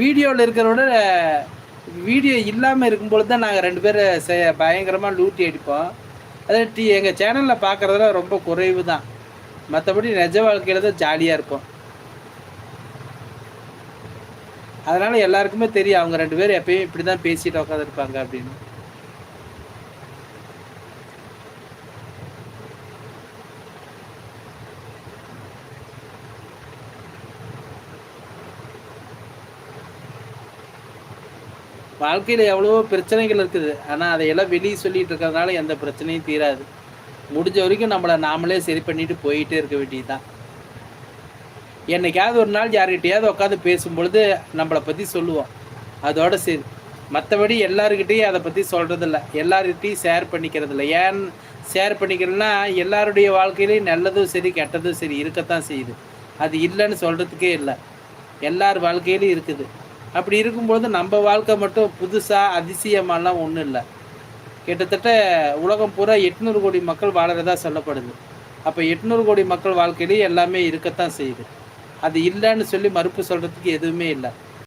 வீடியோவில் இருக்கிறத விட வீடியோ இல்லாமல் இருக்கும்பொழுது தான் நாங்கள் ரெண்டு பேரும் செ பயங்கரமாக லூட்டி அடிப்போம். அதே டி எங்கள் சேனலில் பார்க்குறதுல ரொம்ப குறைவு தான் மற்றபடி நிஜ வாழ்க்கையில் தான் ஜாலியாக இருப்போம். அதனால் எல்லாருக்குமே தெரியும் அவங்க ரெண்டு பேரும் எப்பயும் இப்படி தான் பேசிட்டு உட்காந்துருப்பாங்க அப்படின்னு. வாழ்க்கையில் எவ்வளவோ பிரச்சனைகள் இருக்குது. ஆனால் அதையெல்லாம் வெளியே சொல்லிட்டு இருக்கிறதுனால எந்த பிரச்சனையும் தீராது. முடிஞ்ச வரைக்கும் நம்மளை நாமளே சரி பண்ணிட்டு போயிட்டே இருக்க வேண்டியது தான் என்னைக்காவது ஒரு நாள் யார்கிட்டையாவது உட்காந்து பேசும்பொழுது நம்மளை பற்றி சொல்லுவோம். அதோட சரி. மற்றபடி எல்லாருக்கிட்டையும் அதை பற்றி சொல்கிறதில்ல எல்லாருக்கிட்டையும் ஷேர் பண்ணிக்கிறதில்ல. ஏன் ஷேர் பண்ணிக்கிறதுனா எல்லாருடைய வாழ்க்கையிலையும் நல்லதும் சரி கெட்டதும் சரி இருக்கத்தான் செய்யுது. அது இல்லைன்னு சொல்கிறதுக்கே இல்லை. எல்லார் வாழ்க்கையிலையும் இருக்குது. அப்படி இருக்கும்பொழுது நம்ம வாழ்க்கை மட்டும் புதுசாக அதிசயமாலாம் ஒன்றும் இல்லை. கிட்டத்தட்ட உலகம் பூரா எட்நூறு கோடி மக்கள் வாழறதா சொல்லப்படுது. அப்போ எட்நூறு கோடி மக்கள் வாழ்க்கையிலேயே எல்லாமே இருக்கத்தான் செய்யுது. அது இல்லைன்னு சொல்லி மறுப்பு சொல்கிறதுக்கு எதுவுமே இல்லை.